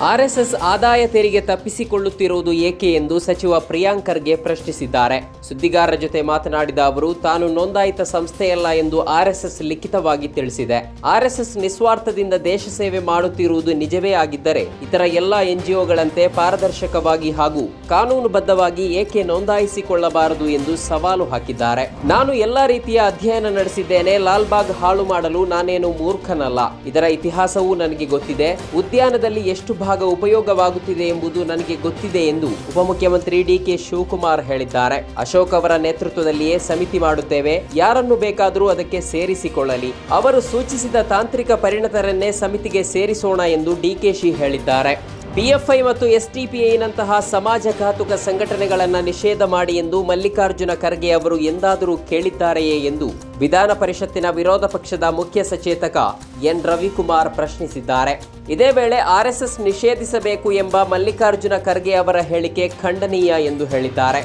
RSS ಆದಾಯ ತೆರಿಗೆ ತಪ್ಪಿಸಿಕೊಳ್ಳುತ್ತಿರುವುದು ಏಕೆ ಎಂದು ಸಚಿವ ಪ್ರಿಯಾಂಕ್ ಖರ್ಗೆ ಪ್ರಶ್ನಿಸಿದ್ದಾರೆ. ಸುದ್ದಿಗಾರರ ಜೊತೆ ಮಾತನಾಡಿದ ಅವರು, ತಾನು ನೋಂದಾಯಿತ ಸಂಸ್ಥೆಯಲ್ಲ ಎಂದು ಆರ್ಎಸ್ಎಸ್ ಲಿಖಿತವಾಗಿ ತಿಳಿಸಿದೆ. ಆರ್ಎಸ್ಎಸ್ ನಿಸ್ವಾರ್ಥದಿಂದ ದೇಶ ಸೇವೆ ಮಾಡುತ್ತಿರುವುದು ನಿಜವೇ ಆಗಿದ್ದರೆ, ಇತರ ಎಲ್ಲ ಎನ್ಜಿಒಗಳಂತೆ ಪಾರದರ್ಶಕವಾಗಿ ಹಾಗೂ ಕಾನೂನುಬದ್ಧವಾಗಿ ಏಕೆ ನೋಂದಾಯಿಸಿಕೊಳ್ಳಬಾರದು ಎಂದು ಸವಾಲು ಹಾಕಿದ್ದಾರೆ. ನಾನು ಎಲ್ಲಾ ರೀತಿಯ ಅಧ್ಯಯನ ನಡೆಸಿದ್ದೇನೆ, ಲಾಲ್ಬಾಗ್ ಹಾಳು ಮಾಡಲು ನಾನೇನು ಮೂರ್ಖನಲ್ಲ. ಇದರ ಇತಿಹಾಸವೂ ನನಗೆ ಗೊತ್ತಿದೆ. ಉದ್ಯಾನದಲ್ಲಿ ಎಷ್ಟು ಭಾಗ ಉಪಯೋಗವಾಗುತ್ತಿದೆ ಎಂಬುದು ನನಗೆ ಗೊತ್ತಿದೆ ಎಂದು ಉಪಮುಖ್ಯಮಂತ್ರಿ ಡಿಕೆ ಶಿವಕುಮಾರ್ ಹೇಳಿದ್ದಾರೆ. ಅಶೋಕ್ ಅವರ ನೇತೃತ್ವದಲ್ಲಿಯೇ ಸಮಿತಿ ಮಾಡುತ್ತೇವೆ. ಯಾರನ್ನು ಬೇಕಾದರೂ ಅದಕ್ಕೆ ಸೇರಿಸಿಕೊಳ್ಳಲಿ. ಅವರು ಸೂಚಿಸಿದ ತಾಂತ್ರಿಕ ಪರಿಣತರನ್ನೇ ಸಮಿತಿಗೆ ಸೇರಿಸೋಣ ಎಂದು ಡಿಕೆಶಿ ಹೇಳಿದ್ದಾರೆ. ಬಿಎಫ್ಐ ಮತ್ತು ಎಸ್ಟಿಪಿಐನಂತಹ ಸಮಾಜಘಾತುಕ ಸಂಘಟನೆಗಳನ್ನು ನಿಷೇಧ ಮಾಡಿ ಎಂದು ಮಲ್ಲಿಕಾರ್ಜುನ ಖರ್ಗೆ ಅವರು ಎಂದಾದರೂ ಕೇಳಿದ್ದಾರೆಯೇ ಎಂದು ವಿಧಾನ ಪರಿಷತ್ತಿನ ವಿರೋಧ ಪಕ್ಷದ ಮುಖ್ಯ ಸಚೇತಕ ಎನ್ ರವಿಕುಮಾರ್ ಪ್ರಶ್ನಿಸಿದ್ದಾರೆ. ಇದೇ ವೇಳೆ ಆರ್ಎಸ್ಎಸ್ ನಿಷೇಧಿಸಬೇಕು ಎಂಬ ಮಲ್ಲಿಕಾರ್ಜುನ ಖರ್ಗೆ ಅವರ ಹೇಳಿಕೆ ಖಂಡನೀಯ ಎಂದು ಹೇಳಿದ್ದಾರೆ.